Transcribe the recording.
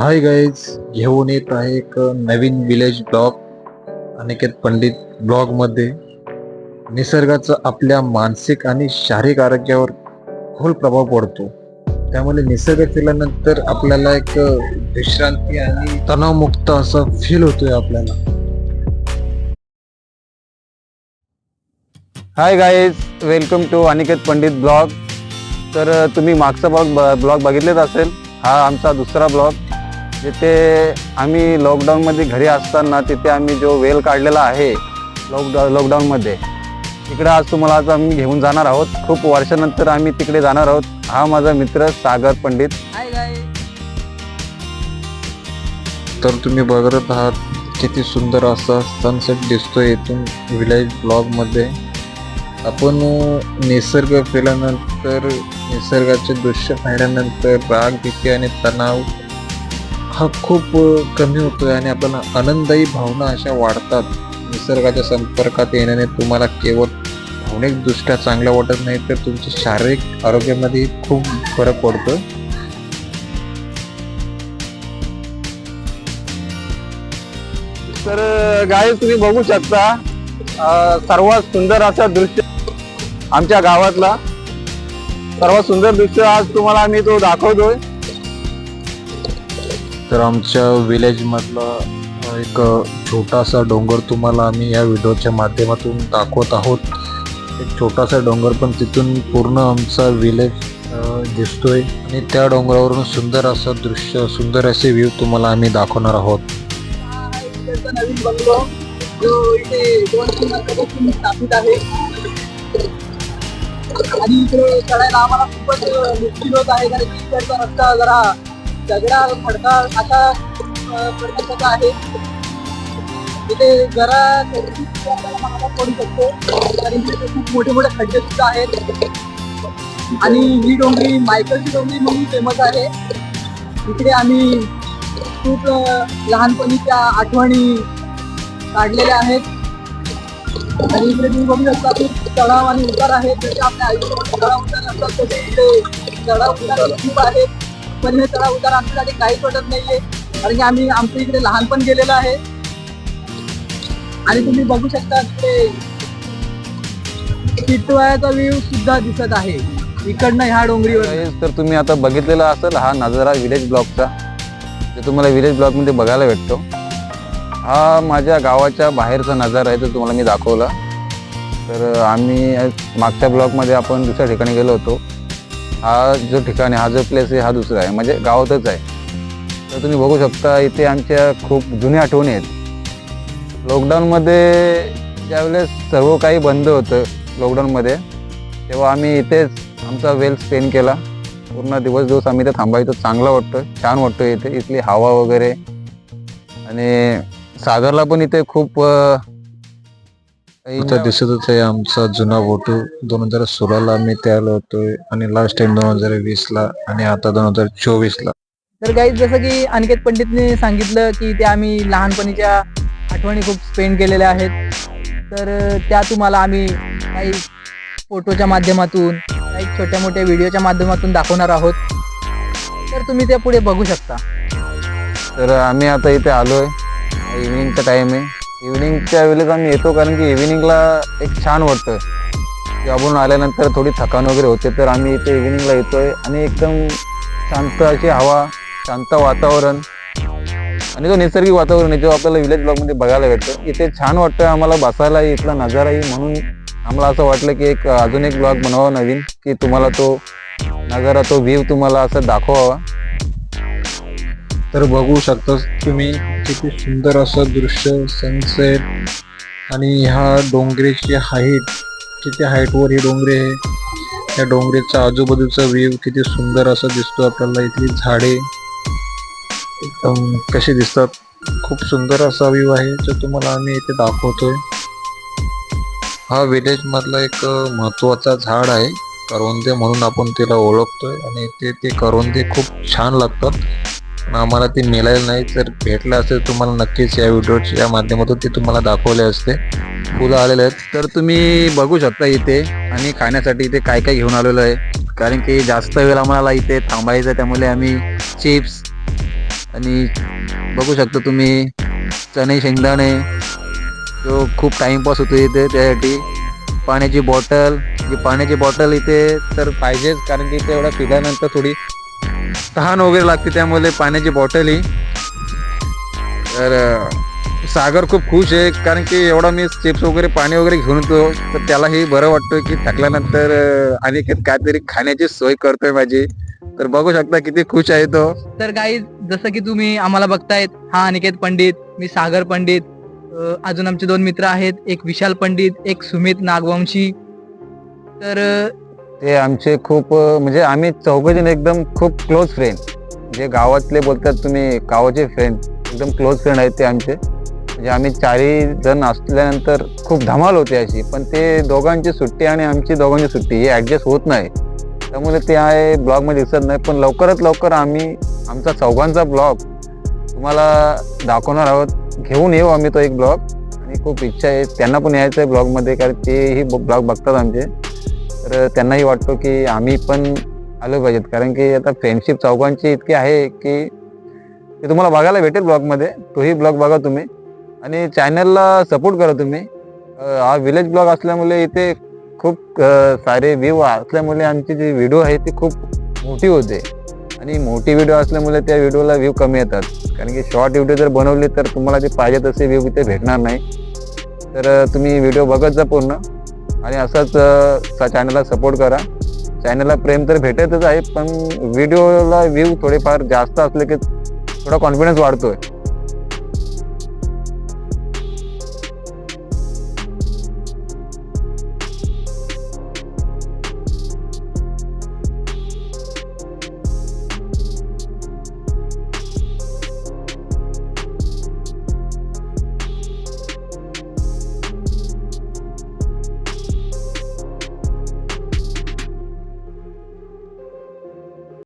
Hi guys घेऊन येत आहे एक नवीन विलेज ब्लॉग अनिकेत पंडित ब्लॉगमध्ये निसर्गाचा आपल्या मानसिक आणि शारीरिक आरोग्यावर खोल प्रभाव पडतो. त्यामुळे निसर्ग केल्यानंतर आपल्याला एक विश्रांती आणि तणावमुक्त असा फील होतोय आपल्याला. Hi guys welcome to Aniket Pandit blog तर तुम्ही मागचा ब्लॉग ब्लॉग बघितलेच असेल. हा आमचा दुसरा ब्लॉग. जिथे आम्ही लॉकडाऊनमध्ये घरी असताना तिथे आम्ही जो वेल काढलेला आहे लॉकडाऊन लॉकडाऊनमध्ये तिकडे आज तुम्हाला आज आम्ही घेऊन जाणार आहोत. खूप वर्षानंतर आम्ही तिकडे जाणार आहोत. हा माझा मित्र सागर पंडित. तर तुम्ही बघत आहात किती सुंदर असा सनसेट दिसतोय इथून विलेज ब्लॉगमध्ये. आपण निसर्ग केल्यानंतर निसर्गाचे दृश्य पाहिल्यानंतर राग भीती आणि तणाव हा खूप कमी कमी आहे आणि आपल्याला आनंददायी भावना अशा वाढतात. निसर्गाच्या संपर्कात येण्याने तुम्हाला केवळ भावनिकदृष्ट्या चांगलं वाटत नाही तर तुमच्या शारीरिक आरोग्यामध्ये खूप फरक पडतो तर गाय तुम्ही बघू शकता सर्वात सुंदर असं दृश्य आमच्या गावातला. सर्वात सुंदर दृश्य आज तुम्हाला आम्ही तो दाखवतोय. तर आमच्या विलेज मधला एक छोटासा डोंगर तुम्हाला आम्ही या व्हिडिओच्या माध्यमातून दाखवत आहोत. एक छोटासा डोंगर पण तिथून पूर्ण आमचा विलेज दिसतोय. आणि त्या डोंगरावरून सुंदर असं दृश्य सुंदर असे व्ह्यू तुम्हाला आम्ही दाखवणार आहोत. नवीन बंगलो. जो इथे दोन तीन वर्षापासून स्थापित आहे. आणि इकडे चढायला आम्हाला खूपच मुश्किल होत आहे कारण की इकडचा रस्ता जरा दगडा खडका असा अं, प्रकारचा आहे. इथे जरा महागात पडू शकतो कारण की खूप मोठे मोठे खड्डे सुद्धा आहेत. आणि ही डोंगरी मायकलची डोंगरी म्हणून फेमस आहे. इकडे आम्ही खूप लहानपणीच्या आठवणी काढलेल्या आहेत. आणि इकडे तुम्ही बघू शकता खूप चढाव आणि उतार आहेत जसे आपल्या आयुष्यामध्ये चढाव उतार असतात तसे इथे चढाव उतार खूप आहेत. पण हे चढाव उतार आमच्यासाठी काहीच वाटत नाहीये. कारण की आम्ही आमच्या इकडे लहानपण गेलेलं आहे. आणि तुम्ही बघू शकता तिकडे टिटवाळ्याचा व्ह्यू सुद्धा दिसत आहे. इकडनं ह्या डोंगरीवर. तर तुम्ही आता बघितलेला असेल हा नजारा विलेज ब्लॉकचा. जे तुम्हाला विलेज ब्लॉकमध्ये बघायला भेटतो. हा माझ्या गावाच्या बाहेरचा नजारा आहे तो तुम्हाला मी दाखवला. तर आम्ही मागच्या ब्लॉकमध्ये आपण दुसऱ्या ठिकाणी गेलो होतो. हा जो ठिकाण आहे हा जो प्लेस आहे हा दुसरा आहे म्हणजे गावातच आहे. तर तुम्ही बघू शकता इथे आमच्या खूप जुन्या आठवणी आहेत. लॉकडाऊनमध्ये ज्यावेळेस सर्व काही बंद होतं लॉकडाऊनमध्ये तेव्हा आम्ही इथेच आमचा वेल स्पेंड केला. पूर्ण दिवस दिवस आम्ही इथे थांबायचो. चांगलं वाटतं छान वाटतं इथे. इथली हवा वगैरे. आणि सागरला पण इथे खूप आता दिसतच आहे आमचा जुना फोटो. दोन हजार सोळाला आम्ही त्याला होतोय आणि लास्ट टाइम दोन हजार वीस ला आणि आता दोन हजार चोवीस ला तर काही जसं की अनिकेत पंडितने सांगितलं की ते आम्ही लहानपणीच्या आठवणी खूप स्पेंड केलेल्या आहेत. तर त्या तुम्हाला आम्ही काही फोटोच्या माध्यमातून काही छोट्या मोठ्या व्हिडिओच्या माध्यमातून दाखवणार आहोत. तर तुम्ही ते पुढे बघू शकता. तर आम्ही आता इथे आलोय. इव्हिनिंगचा टाइम आहे. इव्हिनिंगच्या वेळेस आम्ही येतो कारण की इव्हिनिंगला एक छान वाटतं जॉबून आल्यानंतर थोडी थकान वगैरे होते तर आम्ही इथे इव्हिनिंगला येतोय आणि एकदम शांत अशी हवा शांत वातावरण आणि जो नैसर्गिक वातावरण आहे जो आपल्याला विलेज ब्लॉकमध्ये बघायला भेटतो इथे छान वाटतं आम्हाला बसायला इथला नजाराही म्हणून आम्हाला असं वाटलं की एक अजून एक ब्लॉग बनवावा नवीन की तुम्हाला तो नजारा तो व्ह्यू तुम्हाला असं दाखवावा. तर बघू शकतोस तुम्ही. किती सुंदर असं दृश्य सनसेट आणि ह्या डोंगरेची हाईट किती हाईटवर ही डोंगरी आहे. त्या डोंगरेचा आजूबाजूचा व्ह्यू किती सुंदर असा दिसतो आपल्याला. इथली झाडे एकदम कशी दिसतात. खूप सुंदर असा व्ह्यू आहे जो तुम्हाला आम्ही इथे दाखवतोय. हा विलेज मधला एक महत्त्वाचा झाड आहे. करवंदे म्हणून आपण तिला ओळखतोय. आणि ते ते करवंदे खूप छान लागतात. आम्हाला ते मिळाले नाही जर भेटलं असेल तुम्हाला नक्कीच या व्हिडिओच्या माध्यमातून ते तुम्हाला दाखवले असते. फुलं आलेले आहेत. तर तुम्ही बघू शकता इथे आणि खाण्यासाठी इथे काय काय घेऊन आलेलो आहे. कारण की जास्त वेळ आम्हाला इथे थांबायचं त्यामुळे आम्ही चिप्स आणि बघू शकता तुम्ही चणे शेंगदाणे तो खूप टाइमपास होतो इथे त्यासाठी. पाण्याची बॉटल जी पाण्याची बॉटल इथे तर पाहिजेच कारण की इथे एवढा पिल्यानंतर थोडी तहान वगैरे लागते त्यामुळे पाण्याची बॉटल ही. तर सागर खूप खुश आहे कारण की एवढा मी चिप्स वगैरे पाणी वगैरे घेऊन येतो तर त्यालाही बरं वाटतं की थकल्यानंतर आणि अनिकेत काहीतरी खाण्याची सोय करतोय माझी. तर बघू शकता किती खुश आहे तो. तर काही जसं की तुम्ही आम्हाला बघतायत हा अनिकेत पंडित मी सागर पंडित अजून आमचे दोन मित्र आहेत एक विशाल पंडित एक सुमित नागवंशी. तर ते आमचे खूप म्हणजे आम्ही चौघजण एकदम खूप क्लोज फ्रेंड जे गावातले बोलतात तुम्ही गावाचे फ्रेंड एकदम क्लोज फ्रेंड आहेत ते आमचे. म्हणजे आम्ही चारही जण असल्यानंतर खूप धमाल होते अशी. पण ते दोघांची सुट्टी आणि आमची दोघांची सुट्टी हे ॲडजस्ट होत नाही. त्यामुळे ते आहे ब्लॉगमध्ये दिसत नाही. पण लवकरात लवकर आम्ही आमचा चौघांचा ब्लॉग तुम्हाला दाखवणार आहोत. घेऊन येऊ आम्ही तो एक ब्लॉग. आणि खूप इच्छा आहे त्यांना पण यायचं आहे ब्लॉगमध्ये कारण तेही ब्लॉग बघतात आमचे. तर त्यांनाही वाटतो की आम्ही पण आलो पाहिजेत. कारण की आता फ्रेंडशिप चौघांची इतकी आहे की ते तुम्हाला बघायला भेटेल ब्लॉगमध्ये तोही ब्लॉग बघा तुम्ही. आणि चॅनलला सपोर्ट करा तुम्ही. हा विलेज ब्लॉग असल्यामुळे इथे खूप सारे व्ह्यू असल्यामुळे आमची जी व्हिडिओ आहे ती खूप मोठी होते. आणि मोठी व्हिडिओ असल्यामुळे त्या व्हिडिओला व्ह्यू कमी येतात. कारण की शॉर्ट व्हिडिओ जर बनवली तर तुम्हाला ते पाहिजे तसे व्ह्यू इथे भेटणार नाही. तर तुम्ही व्हिडिओ बघत जा पूर्ण. आणि असंच चॅनलला सपोर्ट करा. चॅनलला प्रेम तर भेटतच आहे पण व्हिडिओला व्ह्यू थोडेफार जास्त असले की थोडा कॉन्फिडन्स वाढतोय.